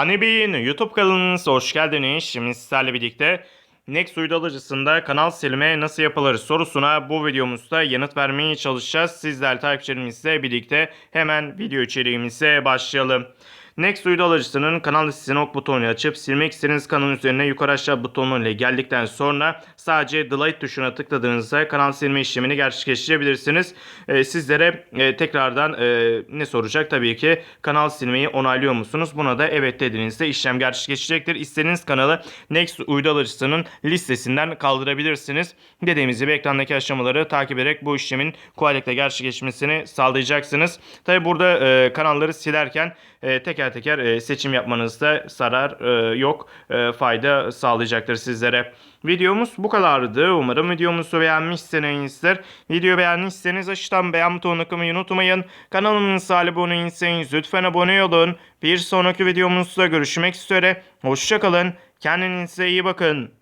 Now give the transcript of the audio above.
Hani Bey'in YouTube kanalınıza hoş geldiniz. Şimdi sizlerle birlikte Next uydu alıcısında kanal silme nasıl yapılır sorusuna bu videomuzda yanıt vermeye çalışacağız. Sizler takipçilerimizle birlikte hemen video içeriğimize başlayalım. Next uydu alıcısının kanal listesine ok butonunu açıp silmek istediğiniz kanalın üzerine yukarı aşağı butonu ile geldikten sonra sadece delete tuşuna tıkladığınızda kanal silme işlemini gerçekleştirebilirsiniz. Ee, sizlere e, tekrardan e, ne soracak? Tabii ki kanal silmeyi onaylıyor musunuz? Buna da evet dediğinizde işlem gerçekleşecektir. İstediğiniz kanalı Next uydu alıcısının listesinden kaldırabilirsiniz. Dediğimiz gibi ekrandaki aşamaları takip ederek bu işlemin kolaylıkla gerçekleşmesini sağlayacaksınız. Tabii burada e, kanalları silerken e, teker teker e, seçim yapmanızda zarar e, yok. E, fayda sağlayacaktır sizlere. Videomuz bu kadardı. Umarım videomuzu beğenmişsinizdir. Video beğendiyseniz aşağıdan beğen butonuna tıklamayı unutmayın. Kanalımıza abone değilseniz lütfen abone olun. Bir sonraki videomuzda görüşmek üzere. Hoşçakalın. Kendinize iyi bakın.